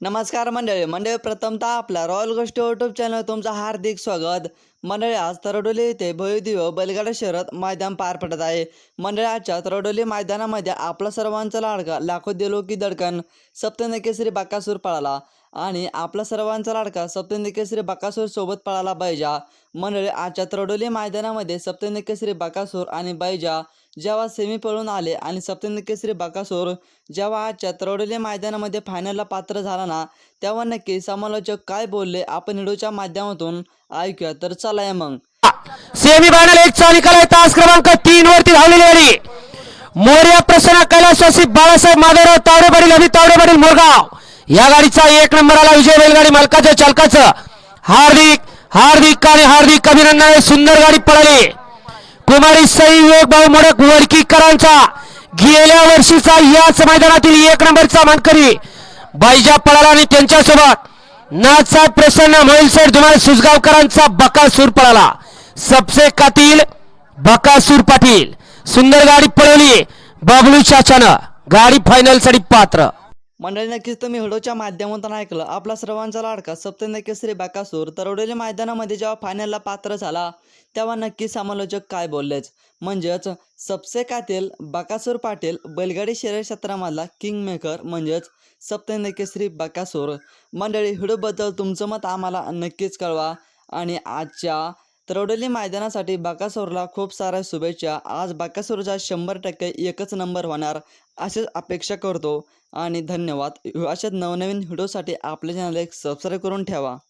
नमस्कार मंडळी मंडळी प्रथमतः आपला रॉयल गोष्टी यूट्यूब चॅनल तुमचं हार्दिक स्वागत. मंडळी आज तरडोली येथे भयदिव बैलगाडा शहरात मैदान पार पडत आहे. मंडळी आजच्या तरडोली मैदानामध्ये आपला सर्वांचा लाडका लाखो दिलो की दडकन सप्तनकेसरी बाकासूर पळाला आणि आपला सर्वांचा लाडका सप्तनकेसरी बाकासूर सोबत पळाला बैजा. मंडळी आजच्या तरडोली मैदानामध्ये सप्तनकेसरी बाकासूर आणि बैजा जेव्हा सेमी पळून आले आणि सप्तनकेसरी बाकासूर जेव्हा आजच्या तरडोली मैदानामध्ये फायनलला पात्र झाला ना तेव्हा नक्की समालोचक काय बोलले आपण व्हिडिओच्या माध्यमातून ऐकूया. तर चला या मग. सेमी फायनल एक चा निकाल आहे तास क्रमांक तीन वरती धावलेली गाडी मोर्या प्रसन्न कैलासवासी बाळासाहेब माधवराव तावडेपाटील आणि तावडेपाटील मोरगाव. या गाडीचा एक नंबर आला विजय बैलगाडी मालकाचं चालकाचं. हार्दिक हार्दिक आणि हार्दिक अभिनंदन. सुंदर गाडी पळाली. कुमारी सई भाऊ मोडक वडकीकरांचा गेल्या वर्षीचा याच मैदानातील एक नंबरचा मानकरी. बाईजा पळाला आणि त्यांच्यासोबत नाथसाहेब प्रसन्न मोहिल सेठ धुमाळ सुजगावकरांचा बकासूर पळाला. सबसे कातील बकासूर पाटील. सुंदर गाडी पळवली. बबलू चाचानं. गाडी फायनलसाठी पात्र. मंडळी नक्कीच तुम्ही व्हिडिओच्या माध्यमातून ऐकलं. आपला सर्वांचा लाडका सप्तन केसरी बाकासूर तरवडेल्या मैदानामध्ये जेव्हा फायनलला पात्र झाला तेव्हा नक्की समालोचक काय बोललेच म्हणजेच सबसे कातील बाकासूर पाटील बैलगाडी शरीर क्षेत्रामधला किंग मेकर म्हणजेच सप्तन केसरी बाकासूर. मंडळी व्हिडिओबद्दल तुमचं मत आम्हाला नक्कीच कळवा. आणि आजच्या तरवडली मैदानासाठी बाकासूरला खूप साऱ्या शुभेच्छा. आज बाकासूरचा शंभर टक्के एकच नंबर होणार अशीच अपेक्षा करतो. आणि धन्यवाद. अशाच नवनवीन व्हिडिओसाठी आपले चॅनल एक सबस्क्राईब करून ठेवा.